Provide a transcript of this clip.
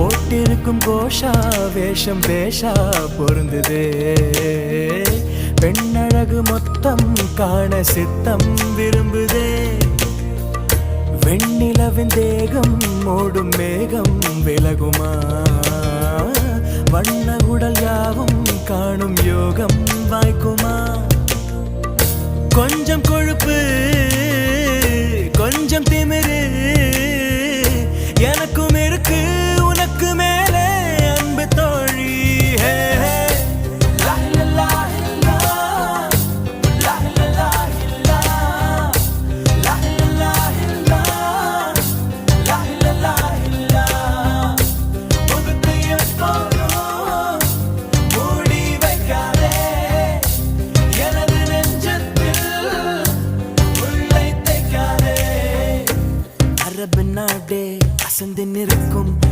போட்டிருக்கும் கோஷா வேஷம் பேஷா பொருந்துதே. பெண்ணழகு மொத்தம் காண சித்தம் விரும்புதே. வெண்ணிலவின் தேகம் மூடும் மேகம் விலகுமா? வண்ண உடல் யாவும் காணும் யோகம் வாய்க்குமா? கொஞ்சம் கொழுப்பு அரபு நாடே அசந்து நிற்கும்.